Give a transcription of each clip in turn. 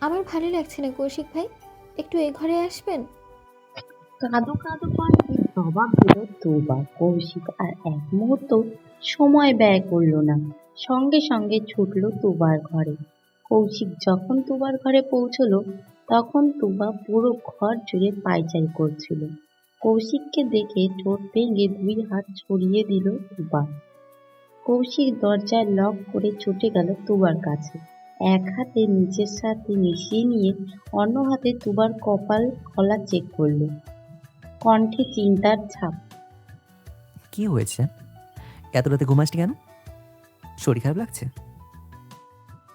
আমার ভালো লাগছে না, কৌশিক ভাই। একটু এ ঘরে আসবেন? কাঁদো কাঁদো পান্ডে জবাব দিল তুবা কৌশিক আর এক মুহূর্ত সময় ব্যয় করল না। সঙ্গে সঙ্গে ছুটলো তুবার ঘরে। কৌশিক যখন তুবার ঘরে পৌঁছলো, তখন তুবা পুরো ঘর জুড়ে পায়চারি করছিল। কৌশিককে দেখে ঠোঁট ভেঙে দুই হাত ছড়িয়ে দিল তুবা কৌশিক দরজা লক করে ছুটে গেল তুবার কাছে। এক হাতে নিজের সাথে মিশিয়ে নিয়ে অন্য হাতে তুবার কপাল গলা চেক করল। কণ্ঠে চিন্তার ছাপ। কি হয়েছে? এত রাতে ঘুমাসনি কেন? শরীর খারাপ লাগছে?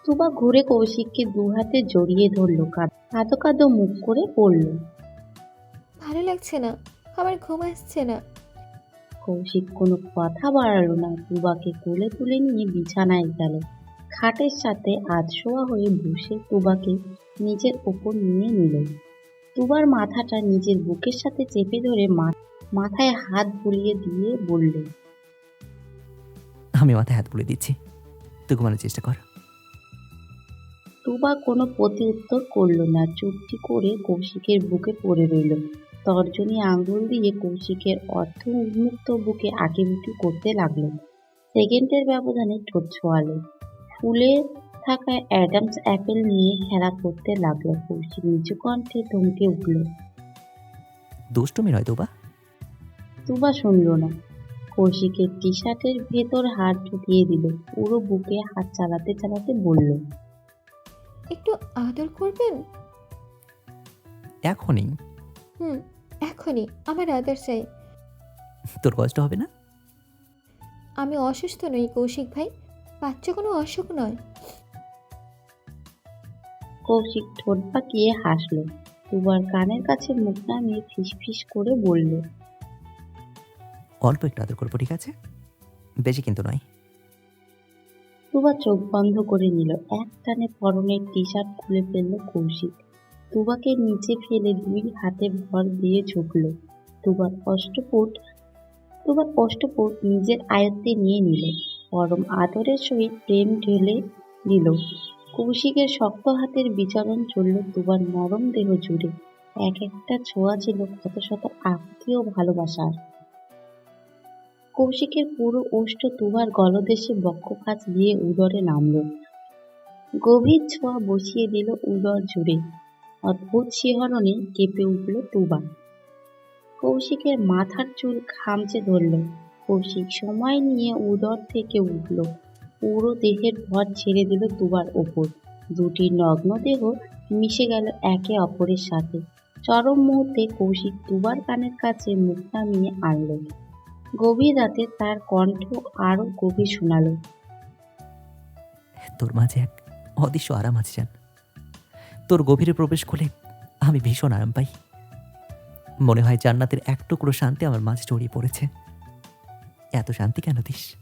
তুবা ঘুরে কৌশিককে দু হাতে জড়িয়ে ধরলো কাঁদ- কাঁদো কাঁদো মুখ করে পড়ল ভালো লাগছে না আমার ঘুম আসছে না। কৌশিক কোনো কথা বাড়ালো না। তুবাকে কোলে তুলে নিয়ে বিছানায় গেল। খাটের সাথে আধশোয়া হয়ে বসে তুবাকে নিজের ওপর নিয়ে নিল। তুবার মাথাটা নিজের বুকের সাথে চেপে ধরে মাথায় হাত বুলিয়ে দিয়ে বলল আমি মাথায় হাত বুলিয়ে দিচ্ছি। তুই ঘুমানোর চেষ্টা কর। তুবা কোনো প্রতি উত্তর করল না। চুপটি করে কৌশিকের বুকে পড়ে রইল। তর্জনী আঙ্গুল দিয়ে কৌশিকের অর্থ উন্মুক্ত বুকে আঁকিবুকি করতে লাগল সেকেন্ডের ব্যবধানে ঠোঁট ছোয়ালো। ফুলে থাকা অ্যাডামস অ্যাপেল নিয়ে খেলা করতে লাগল। কৌশিক নিচু কণ্ঠে ধমকে উঠল দুষ্টুমি নয় তো বা তুবা শুনল না। কৌশিকের টি শার্টের ভেতর হাত ঢুকিয়ে দিল। পুরো বুকে হাত চালাতে চালাতে বলল একটু আদর করবেন? এখনই। হুম। এখনই আমার আদর চাই। তোর কষ্ট হবে না? আমি অসুস্থ নই কৌশিক ভাই। বাচ্চা কোনো অসুখ নয়। কৌশিক ঠোঁট পাকিয়ে হাসলো। তুবার কানের কাছে মুখ নামিয়ে ফিস ফিস করে বলল অল্প একটু আদর করব ঠিক আছে? বেশি কিন্তু নয়। তুবা চোখ বন্ধ করে নিল। এক টানে পরনের টি শার্ট খুলে ফেলল কৌশিক। তুবাকে নিচে ফেলে দুই হাতে ভর দিয়ে ঝুঁকলো। তুবার অষ্টপুট তুবার অষ্টপুট নিজের আয়ত্তে নিয়ে নিল। পরম আদরের সহিত প্রেম ঢেলে দিল। কৌশিকের শক্ত হাতের বিচরণ চলল তুবার নরম দেহ জুড়ে। এক একটা ছোঁয়া ছিল কত শত আত্মীয় ভালোবাসার। কৌশিকের পুরো ওষ্ঠ তুবার গলদেশে বক্ষকাজ দিয়ে উদরে নামলো। গভীর ছোঁয়া বসিয়ে দিল উদর জুড়ে। অদ্ভুত শিহরণে কেঁপে উঠল তুবা। কৌশিকের মাথার চুল খামচে ধরল। কৌশিক সময় নিয়ে উদর থেকে উঠল। পুরো দেহের ভর ছেড়ে দিল তুবার ওপর। দুটি নগ্ন দেহ মিশে গেল একে অপরের সাথে। চরম মুহূর্তে কৌশিক তুবার কানের কাছে মুখ নামিয়ে আনল। গভীর রাতে তার কণ্ঠ আরও গভীর শোনালো। তোর মাঝে এক অদৃশ্য আরাম আছে, জান। তোর গভীরে প্রবেশ করলে আমি ভীষণ আরাম পাই মনে হয় জান্নাতের এক টুকরো শান্তি আমার মাঝে জড়িয়ে পড়েছে। এত শান্তি কেন দিস?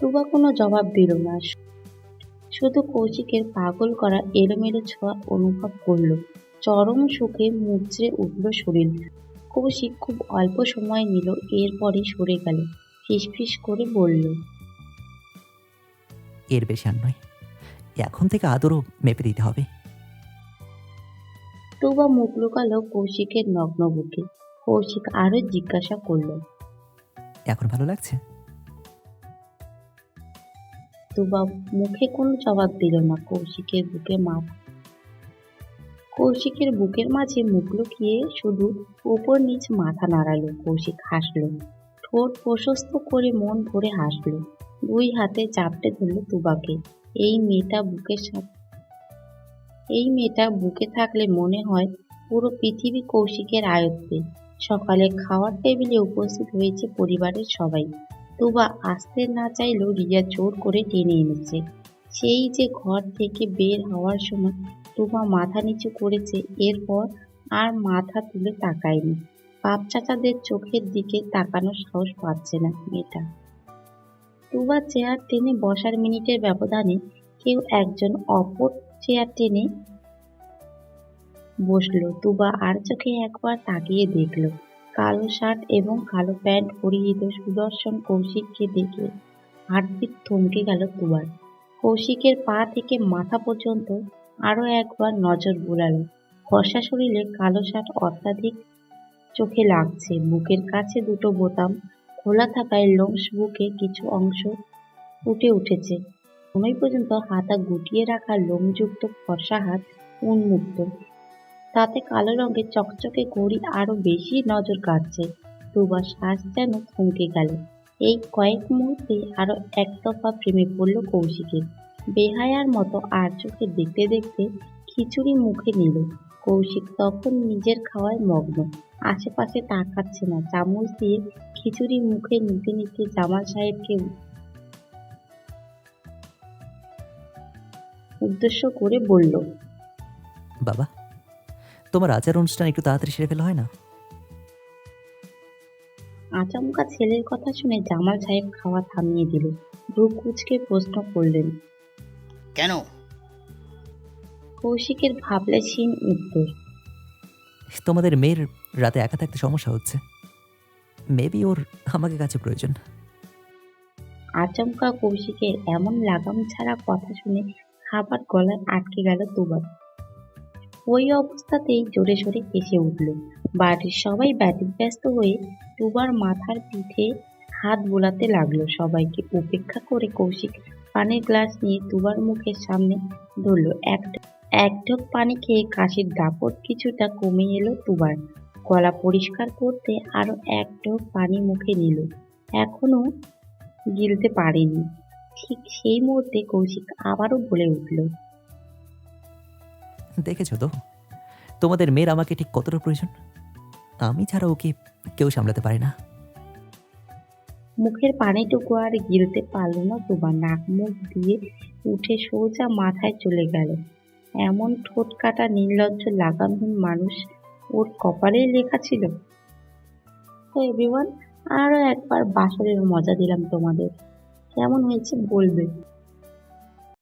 তুবা কোনো জবাব দিল না। শুধু কৌশিকের পাগল করা এলোমেলো ছোঁয়া অনুভব করল। চরম সুখে মুচড়ে উঠল শরীর কৌশিক খুব অল্প সময় নিল এরপরে সরে গেল। ফিসফিস করে বলল এর বেশি আর নয়। এখন থেকে আদরও মেপে দিতে হবে। তুবা মুখ লুকালো কৌশিকের নগ্ন বুকে কৌশিক আরও জিজ্ঞাসা করল। এখন ভালো লাগছে? তুবা মুখে কোনো জবাব দিল না কৌশিকের বুকে মাথ। কৌশিকের বুকের মাঝে মুখ লুকিয়ে শুধু উপর নিচ মাথা নাড়ালো। কৌশিক হাসল। ঠোঁট প্রশস্ত করে মন ভরে হাসল। দুই হাতে চাপটে ধরল তুবাকে এই মেয়েটা বুকের সাথে এই মেয়েটা বুকে থাকলে মনে হয় পুরো পৃথিবী কৌশিকের আয়ত্তে। সকালে খাওয়ার টেবিলে উপস্থিত হয়েছে পরিবারের সবাই। তুবা আসতে না চাইলেও রিয়া জোর করে টেনে এনেছে। সেই যে ঘর থেকে বের হওয়ার সময় তুবা মাথা নিচু করেছে, এরপর আর মাথা তুলে তাকায়নি। বাপ চাচাদের চোখের দিকে তাকানোর সাহস পাচ্ছে না মেয়েটা। তুবা চেয়ার টেনে বসার মিনিটের ব্যবধানে কেউ একজন অপর চেয়ার টেনে বসল। তুবা আর চোখে একবার তাকিয়ে দেখল, কালো শার্ট এবং কালো প্যান্ট পরিহিত সুদর্শন কৌশিককে দেখে হার্টবিট থমকে গেল তুবার কৌশিকের পা থেকে মাথা পর্যন্ত আরও একবার নজর বুলালো। ফর্সা শরীরে কালো শার্ট অত্যাধিক চোখে লাগছে, বুকের কাছে দুটো বোতাম খোলা থাকায় লোমস বুকে কিছু অংশ ফুটে উঠেছে। সময় পর্যন্ত হাতা গুটিয়ে রাখা লোমযুক্ত ফর্সা হাত উন্মুক্ত। তাতে কালো রঙের চকচকে ঘড়ি আরও বেশি নজর কাটছে দুবার শ্বাস যেন থমকে গেল। এই কয়েক মুহূর্তে আরও এক দফা প্রেমে পড়ল কৌশিকের বেহায়ার মতো আর চোখে দেখতে দেখতে খিচুড়ি মুখে নিল। কৌশিক তখন নিজের খাওয়ায় মগ্ন। আশেপাশে তাকাচ্ছে না, চামচ দিয়ে খিচুড়ি মুখে নিতে নিতে জামাল সাহেবকে উদ্দেশ্য করে বলল বাবা তোমার আচার অনুষ্ঠান একটু তাড়াতাড়ি সেরে ফেলা হয় না? আচমকা ছেলের কথা শুনে জামাল সাহেব খাওয়া থামিয়ে দিল। ভ্রু কুচকে প্রশ্ন করলেন কেন? কৌশিকের ভাবলে ভাবলেশীন উত্তর তোমাদের মেয়ের রাতে একা থাকতে সমস্যা হচ্ছে। মেবি ওর আমাকে কাছে প্রয়োজন। আচমকা কৌশিকের এমন লাগাম ছাড়া কথা শুনে খাবার গলায় আটকে গেল দুবার। ওই অবস্থাতেই জোরে সোরে কেসে উঠল। বাড়ির সবাই ব্যতিব্যস্ত হয়ে দুবার মাথার পিঠে হাত বোলাতে লাগল। সবাইকে উপেক্ষা করে কৌশিক পানির গ্লাস নিয়ে দুবার মুখের সামনে ধরলো। এক এক ঢোক পানি খেয়ে কাশির দাপট কিছুটা কমে এলো দুবার। গলা পরিষ্কার করতে আরও এক ঢোক পানি মুখে নিল। এখনও গিলতে পারেনি। ঠিক সেই মুহূর্তে কৌশিক আবারও বলে উঠল দেখেছ তো? তোমাদের মেয়ের আমাকে ঠিক কতটা প্রয়োজন? আমি ছাড়া ওকে কেউ সামলাতে পারে না? মুখের পানিটুকু আর গিলতে পারল না দুবার। নাক মুখ দিয়ে উঠে সোজা মাথায় চলে গেল। এমন ঠোঁট কাটা নির্লজ্জ লাগামহীন মানুষ ওর কপালে লেখা ছিল। এভরিওয়ান আরও একবার বাসরের মজা দিলাম তোমাদের। কেমন হয়েছে বলবে?